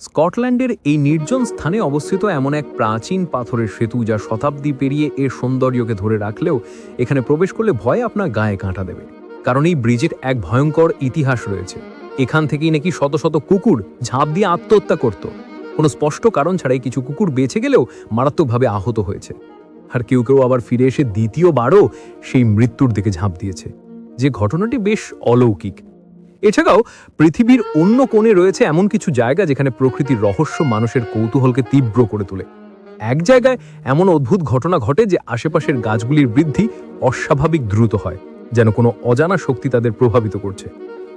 স্কটল্যান্ডের এই নির্জন স্থানে অবস্থিত এমন এক প্রাচীন পাথরের সেতু যা শতাব্দী পেরিয়ে এর সৌন্দর্যকে ধরে রাখলেও এখানে প্রবেশ করলে ভয় আপনার গায়ে কাঁটা দেবে। কারণ এই ব্রিজের এক ভয়ঙ্কর ইতিহাস রয়েছে। এখান থেকেই নাকি শত শত কুকুর ঝাঁপ দিয়ে আত্মহত্যা করত। কোনো স্পষ্ট কারণ ছাড়াই কিছু কুকুর বেঁচে গেলেও মারাত্মকভাবে আহত হয়েছে। আর কেউ কেউ আবার ফিরে এসে দ্বিতীয়বারও সেই মৃত্যুর দিকে ঝাঁপ দিয়েছে। যে ঘটনাটি বেশ অলৌকিক। এছাড়াও পৃথিবীর অন্য কোণে রয়েছে এমন কিছু জায়গা যেখানে প্রকৃতির রহস্য মানুষের কৌতূহলকে তীব্র করে তোলে। এক জায়গায় এমন অদ্ভুত ঘটনা ঘটে যে আশেপাশের গাছগুলির বৃদ্ধি অস্বাভাবিক দ্রুত হয়, যেন কোনো অজানা শক্তি তাদের প্রভাবিত করছে।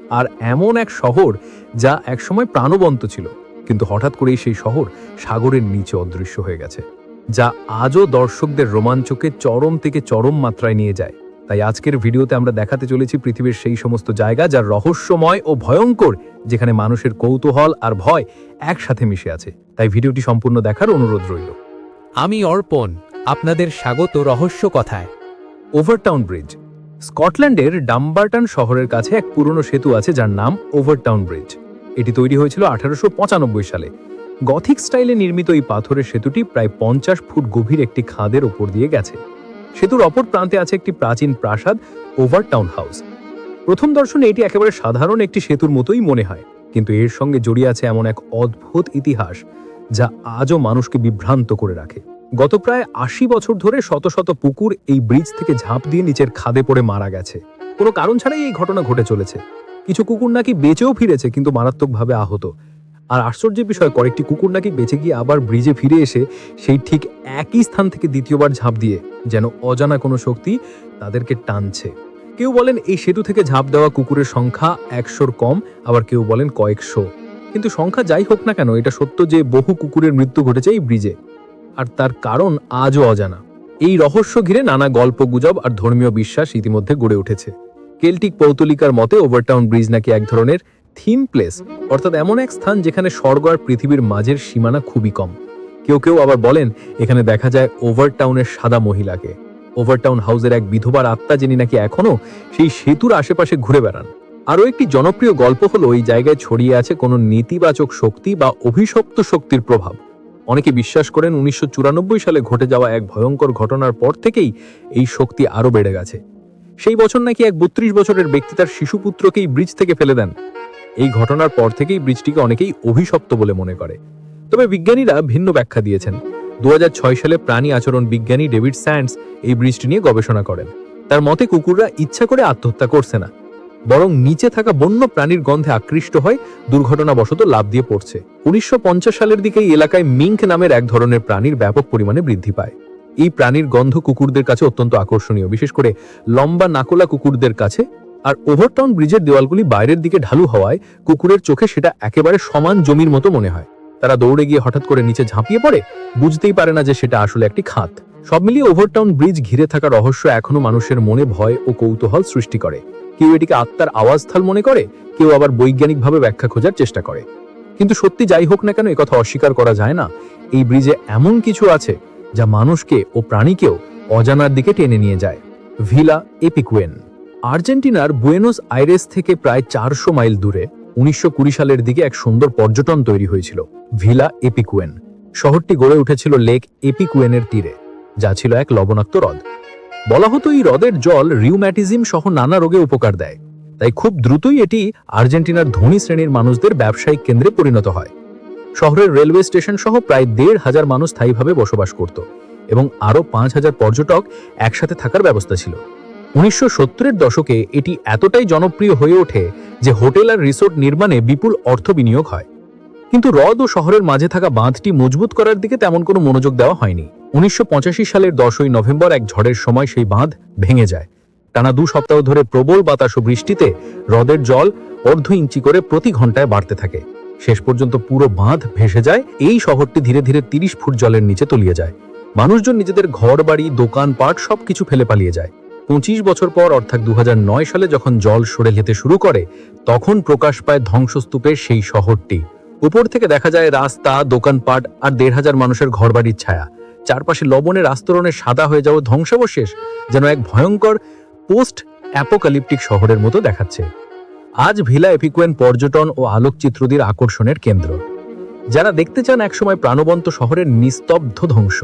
আর এমন এক শহর যা একসময় প্রাণবন্ত ছিল, কিন্তু হঠাৎ করেই সেই শহর সাগরের নিচে অদৃশ্য হয়ে গেছে, যা আজও দর্শকদের রোমাঞ্চকে চরম থেকে চরম মাত্রায় নিয়ে যায়। তাই আজকের ভিডিওতে আমরা দেখাতে চলেছি পৃথিবীর সেই সমস্ত জায়গা যা রহস্যময় ও ভয়ঙ্কর, যেখানে মানুষের কৌতূহল আর ভয় একসাথে মিশে আছে। তাই ভিডিওটি সম্পূর্ণ দেখার অনুরোধ রইল। আমি অর্পণ, আপনাদের স্বাগত রহস্য কথায়। Overtown bridge. স্কটল্যান্ডের ডাম্বারটন শহরের কাছে এক পুরনো সেতু আছে যার নাম ওভারটাউন ব্রিজ। এটি তৈরি হয়েছিল আঠারোশো পঁচানব্বই সালে। গথিক স্টাইলে নির্মিত এই পাথরের সেতুটি প্রায় পঞ্চাশ ফুট গভীর একটি খাদের ওপর দিয়ে গেছে। সেতুর অপর প্রান্তে আছে একটি প্রাচীন প্রাসাদ ওভারটাউন হাউস। প্রথম দর্শনে এটি একেবারে সাধারণ একটি সেতুর মতোই মনে হয়, কিন্তু এর সঙ্গে জড়িয়ে আছে এমন এক অদ্ভুত ইতিহাস, যা আজও মানুষকে বিভ্রান্ত করে রাখে। গত প্রায় আশি বছর ধরে শত শত পুকুর এই ব্রিজ থেকে ঝাঁপ দিয়ে নিচের খাদে পড়ে মারা গেছে। কোনো কারণ ছাড়াই এই ঘটনা ঘটে চলেছে। কিছু কুকুর নাকি বেঁচেও ফিরেছে, কিন্তু মারাত্মকভাবে আহত। আর আশ্চর্যের বিষয়, কয়েকটি কুকুর নাকি বেঁচে গিয়ে আবার ব্রিজে ফিরে এসে সেই ঠিক একই স্থান থেকে দ্বিতীয়বার ঝাঁপ দিয়ে যেন অজানা কোনো শক্তি তাদেরকে টানছে। কেউ বলেন এই সেতু থেকে ঝাঁপ দেওয়া কুকুরের সংখ্যা একশোর কম, আবার কেউ বলেন কয়েকশো। কিন্তু সংখ্যা যাই হোক না কেন, এটা সত্য যে বহু কুকুরের মৃত্যু ঘটেছে এই ব্রিজে। আর তার কারণ আজও অজানা। এই রহস্য ঘিরে নানা গল্প, গুজব আর ধর্মীয় বিশ্বাস ইতিমধ্যে গড়ে উঠেছে। কেল্টিক পৌতলিকার মতে, ওভারটাউন ব্রিজ নাকি এক ধরনের থিম প্লেস, অর্থাৎ এমন এক স্থান যেখানে স্বর্গ আর পৃথিবীর মাঝের সীমানা খুবই কম। কেউ কেউ আবার বলেন, এখানে দেখা যায় ওভারটাউনের সাদা মহিলাকে। ওভারটাউন হাউসের এক বিধবার আত্মা যিনি নাকি এখনও সেই সেতুর আশেপাশে ঘুরে বেড়ান। আরও একটি জনপ্রিয় গল্প হলো, ওই জায়গায় ছড়িয়ে আছে কোনো নেতিবাচক শক্তি বা অভিশপ্ত শক্তির প্রভাব। অনেকে বিশ্বাস করেন উনিশশো চুরানব্বই সালে ঘটে যাওয়া এক ভয়ঙ্কর ঘটনার পর থেকেই এই শক্তি আরও বেড়ে গেছে। সেই বছর নাকি এক বত্রিশ বছরের ব্যক্তি তার শিশুপুত্রকেই ব্রিজ থেকে ফেলে দেন। এই ঘটনার পর থেকেই ব্রিজটিকে অনেকেই অভিশপ্ত বলে মনে করে। তবে বিজ্ঞানীরা ভিন্ন ব্যাখ্যা দিয়েছেন। দু সালে প্রাণী আচরণ বিজ্ঞানী ডেভিড স্যান্ডস এই ব্রিজটি নিয়ে গবেষণা করেন। তার মতে কুকুররা ইচ্ছা করে আত্মহত্যা করছে না, বরং নিচে থাকা বন্য প্রাণীর গন্ধে আকৃষ্ট হয়, দুর্ঘটনাবশত লাভ দিয়ে পড়ছে। উনিশশো পঞ্চাশ সালের দিকে এই এলাকায় মিঙ্ক নামের এক ধরনের প্রাণীর ব্যাপক পরিমাণে বৃদ্ধি পায়। এই প্রাণীর গন্ধ কুকুরদের কাছে অত্যন্ত আকর্ষণীয়, বিশেষ করে লম্বা নাকোলা কুকুরদের কাছে আর ওভারটাউন ব্রিজের দেওয়ালগুলি বাইরের দিকে ঢালু হওয়ায় কুকুরের চোখে সেটা একেবারে সমান জমির মতো মনে হয়। তারা দৌড়ে গিয়ে হঠাৎ করে নিচে ঝাঁপিয়ে পড়ে, বুঝতেই পারে না যে সেটা আসলে একটি খাত। সব মিলিয়ে ওভারটাউন ব্রিজ ঘিরে থাকা রহস্য এখনও মানুষের মনে ভয় ও কৌতূহল সৃষ্টি করে। কেউ এটিকে আত্মার আওয়াজস্থল মনে করে, কেউ আবার বৈজ্ঞানিকভাবে ব্যাখ্যা খোঁজার চেষ্টা করে। কিন্তু সত্যি যাই হোক না কেন কথা অস্বীকার করা যায় না। এই ব্রিজে এমন কিছু আছে যা মানুষকে ও প্রাণীকেও অজানার দিকে টেনে নিয়ে যায়। Villa Epecuen. আর্জেন্টিনার বুয়েনোস আইরেস থেকে প্রায় চারশো মাইল দূরে উনিশশো কুড়ি সালের দিকে এক সুন্দর পর্যটন তৈরি হয়েছিল, ভিলা এপিকুয়েন। শহরটি গড়ে উঠেছিল লেক এপিকুয়েনের তীরে, যা ছিল এক লবণাক্ত হ্রদ। বলা হতো এই হ্রদের জল রিউম্যাটিজম সহ নানা রোগে উপকার দেয়, তাই খুব দ্রুতই এটি আর্জেন্টিনার ধনী শ্রেণির মানুষদের ব্যবসায়িক কেন্দ্রে পরিণত হয়। শহরের রেলওয়ে স্টেশন সহ প্রায় দেড় হাজার মানুষ স্থায়ীভাবে বসবাস করত এবং আরও পাঁচ হাজার পর্যটক একসাথে থাকার ব্যবস্থা ছিল। উনিশশো সত্তরের দশকে এটি এতটাই জনপ্রিয় হয়ে ওঠে যে হোটেল আর রিসোর্ট নির্মাণে বিপুল অর্থ বিনিয়োগ হয়। কিন্তু হ্রদ ও শহরের মাঝে থাকা বাঁধটি মজবুত করার দিকে তেমন কোনো মনোযোগ দেওয়া হয়নি। উনিশশো পঁচাশি সালের দশই নভেম্বর এক ঝড়ের সময় সেই বাঁধ ভেঙে যায়। টানা দু সপ্তাহ ধরে প্রবল বাতাস ও বৃষ্টিতে হ্রদের জল অর্ধ ইঞ্চি করে প্রতি ঘন্টায় বাড়তে থাকে। শেষ পর্যন্ত পুরো বাঁধ ভেসে যায়, এই শহরটি ধীরে ধীরে তিরিশ ফুট জলের নিচে তলিয়ে যায়। মানুষজন নিজেদের ঘর বাড়ি দোকান পাট সবকিছু ফেলে পালিয়ে যায়। পঁচিশ বছর পর, অর্থাৎ দুহাজার নয় সালে যখন জল সরে যেতে শুরু করে, তখন প্রকাশ পায় ধ্বংসস্তূপের সেই শহরটি। উপর থেকে দেখা যায় রাস্তা, দোকানপাট আর দেড় হাজার মানুষের ঘরবাড়ির ছায়া। চারপাশে লবণের আস্তরণে সাদা হয়ে যাওয়া ধ্বংসাবশেষ যেন এক ভয়ঙ্কর পোস্ট অ্যাপোকালিপটিক শহরের মতো দেখাচ্ছে। আজ ভিলা এপিকুয়েন পর্যটন ও আলোকচিত্রদের আকর্ষণের কেন্দ্র। যারা দেখতে চান একসময় প্রাণবন্ত শহরের নিস্তব্ধ ধ্বংস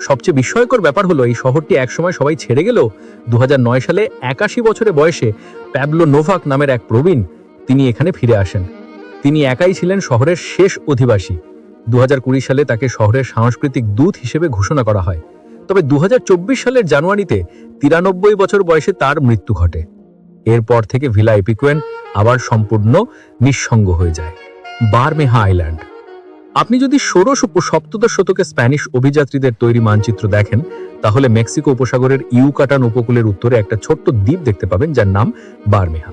সবচেয়ে বিস্ময়কর ব্যাপার হলো, এই শহরটি একসময় সবাই ছেড়ে গেলেও দু সালে একাশি বছরে বয়সে প্যাবলো নোভাক নামের এক প্রবীণ তিনি এখানে ফিরে আসেন। তিনি একাই ছিলেন শহরের শেষ অধিবাসী। দু হাজার কুড়ি সালে তাকে শহরের সাংস্কৃতিক দূত হিসেবে ঘোষণা করা হয়। তবে দু হাজার চব্বিশ সালের জানুয়ারিতে তিরানব্বই বছর বয়সে তার মৃত্যু ঘটে। এরপর থেকে ভিলা এপিকুয়েন আবার সম্পূর্ণ নিঃসঙ্গ হয়ে যায়। Bermeja island. আপনি যদি ষোড়শ ও সপ্তদশ শতকে স্প্যানিশ অভিযাত্রীদের তৈরি মানচিত্র দেখেন, তাহলে মেক্সিকো উপসাগরের ইউকাটান উপকূলের উত্তরে একটা ছোট্ট দ্বীপ দেখতে পাবেন যার নাম বারমেহা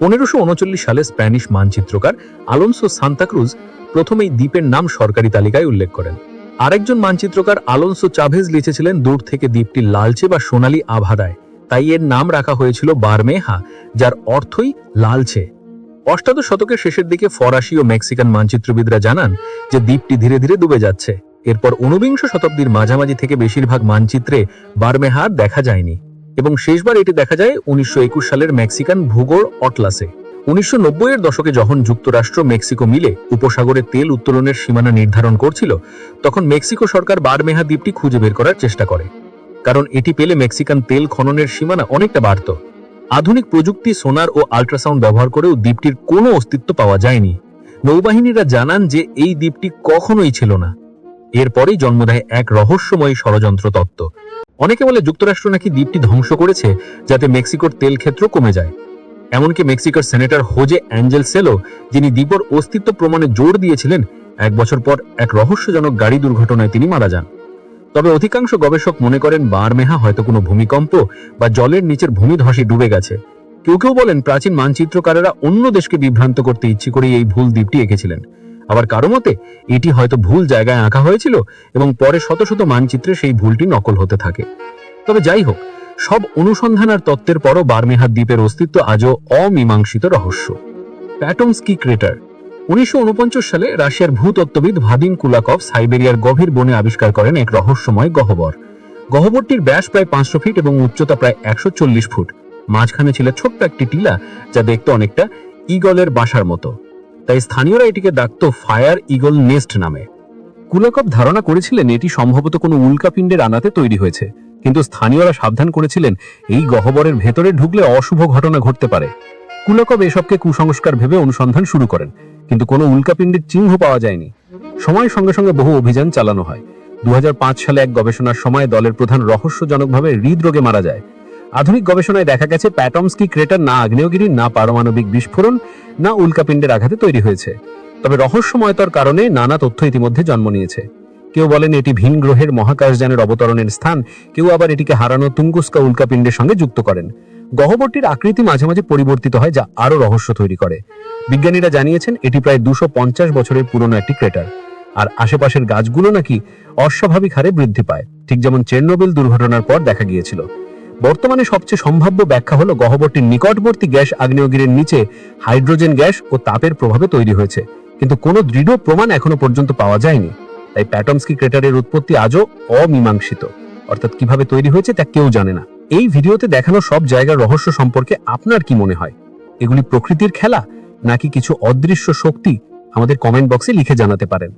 পনেরোশো সালে স্প্যানিশ মানচিত্রকার আলোনসো সান্তাক্রুজ প্রথম এই দ্বীপের নাম সরকারি তালিকায় উল্লেখ করেন। আরেকজন মানচিত্রকার আলোনসো চাভেজ লিখেছিলেন, দূর থেকে দ্বীপটি লালচে বা সোনালী আভা দেয় তাই এর নাম রাখা হয়েছিল বারমেহা, যার অর্থই লালচে। অষ্টাদশ শতকের শেষের দিকে ফরাসি ও মেক্সিকান মানচিত্রবিদরা জানান যে দ্বীপটি ধীরে ধীরে ডুবে যাচ্ছে। এরপর ঊনবিংশ শতাব্দীর মাঝামাঝি থেকে বেশিরভাগ মানচিত্রে বারমেহা আর দেখা যায়নি এবং শেষবার এটি দেখা যায় উনিশশো একুশ সালের মেক্সিকান ভূগোল অটলাসে। উনিশশো এর দশকে যখন যুক্তরাষ্ট্র মেক্সিকো মিলে উপসাগরে তেল উত্তোলনের সীমানা নির্ধারণ করছিল, তখন মেক্সিকো সরকার বারমেহা দ্বীপটি খুঁজে বের করার চেষ্টা করে। কারণ এটি পেলে মেক্সিকান তেল খননের সীমানা অনেকটা বাড়ত। আধুনিক প্রযুক্তি, সোনার ও আল্ট্রাসাউন্ড ব্যবহার করেও দ্বীপটির কোনো অস্তিত্ব পাওয়া যায়নি। নৌবাহিনীরা জানান যে এই দ্বীপটি কখনোই ছিল না। এরপরেই জন্ম দেয় এক রহস্যময় ষড়যন্ত্র তত্ত্ব। অনেকে বলে যুক্তরাষ্ট্র নাকি দ্বীপটি ধ্বংস করেছে, যাতে মেক্সিকোর তেল ক্ষেত্র কমে যায়। এমনকি মেক্সিকোর সেনেটর হোজে অ্যাঞ্জেল সেলো যিনি দ্বীপর অস্তিত্ব প্রমাণে জোর দিয়েছিলেন, এক বছর পর এক রহস্যজনক গাড়ি দুর্ঘটনায় তিনি মারা যান। তবে অধিকাংশ গবেষক মনে করেন বারমেহা হয়তো কোনো ভূমিকম্প বা জলের নিচের ভূমিধসে ডুবে গেছে। কেউ কেউ বলেন প্রাচীন মানচিত্রকারেরা অন্য দেশকে বিভ্রান্ত করতে ইচ্ছে করে এই ভুল দ্বীপটি এঁকেছিলেন। আবার কারও মতে, এটি হয়তো ভুল জায়গায় আঁকা হয়েছিল এবং পরে শত শত মানচিত্রে সেই ভুলটি নকল হতে থাকে। তবে যাই হোক, সব অনুসন্ধান আর তত্ত্বের পরও বারমেহা দ্বীপের অস্তিত্ব আজও অমীমাংসিত রহস্য। প্যাটমস্কি ক্রেটার উনিশশো সালে রাশিয়ার ভূতত্ত্ববিদ ভাদিম কুলাকভ সাইবেরিয়ার গভীর বনে আবিষ্কার করেন এক রহস্যময় গহ্বর। গহ্বরটির ব্যাস প্রায় পাঁচশো ফিট এবং উচ্চতা প্রায় একশো ফুট। মাঝখানে ছিল ছোট্ট একটি টিলা যা দেখতে অনেকটা ইগলের বাসার মতো। তাই স্থানীয়রা এটিকে ডাকত ফায়ার ইগল নেস্ট নামে। কুলাকভ ধারণা করেছিলেন এটি সম্ভবত কোনো উল্কাপিণ্ডের আনাতে তৈরি হয়েছে। কিন্তু স্থানীয়রা সাবধান করেছিলেন, এই গহ্বরের ভেতরে ঢুকলে অশুভ ঘটনা ঘটতে পারে। কুলাকভ এসবকে কুসংস্কার ভেবে অনুসন্ধান শুরু করেন। কিন্তু কোনো উল্কাপিণ্ডের চিহ্ন পাওয়া যায়নি। সময়ের সঙ্গে সঙ্গে বহু অভিযান চালানো হয়। দু সালে এক গবেষণার সময় দলের প্রধান রহস্যজনকভাবে হৃদরোগে মারা যায়। আধুনিক গবেষণায় দেখা গেছে প্যাটমস্কি ক্রেটার না আগ্নেয়গিরি, না পারমাণবিক বিস্ফোরণ, না উল্কাপিণ্ডের আঘাতে তৈরি হয়েছে। তবে রহস্যময়তার কারণে নানা তথ্য ইতিমধ্যে জন্ম নিয়েছে। কেউ বলেন এটি ভিন গ্রহের মহাকাশযানের অবতরণের স্থান, কেউ আবার এটিকে হারানো তুঙ্গুস্কা উল্কাপিণ্ডের সঙ্গে যুক্ত করেন। গহ্বরটির আকৃতি মাঝে মাঝে পরিবর্তিত হয়, যা আরও রহস্য তৈরি করে। বিজ্ঞানীরা জানিয়েছেন, এটি প্রায় দুশো বছরের পুরনো একটি ক্রেটার। আর আশেপাশের গাছগুলো নাকি অস্বাভাবিক হারে বৃদ্ধি পায়। ঠিক যেমন চেরনোবিল দুর্ঘটনার পর দেখা গিয়েছিল। বর্তমানে সবচেয়ে সম্ভাব্য ব্যাখ্যা হলো, গহ্বরটির নিকটবর্তী গ্যাস আগ্নেয়গিরির নিচে হাইড্রোজেন গ্যাস ও তাপের প্রভাবে তৈরি হয়েছে। কিন্তু কোনো দৃঢ় প্রমাণ এখনও পর্যন্ত পাওয়া যায়নি। তাই প্যাটমস্কি ক্রেটারের উৎপত্তি আজও অমীমাংসিত। অর্থাৎ কীভাবে তৈরি হয়েছে তা কেউ জানে না। এই ভিডিওতে দেখানো সব জায়গার রহস্য সম্পর্কে আপনার কি মনে হয়? এগুলি প্রকৃতির খেলা? নাকি কিছু অদৃশ্য শক্তি আমাদের কমেন্ট বক্সে লিখে জানাতে পারেন।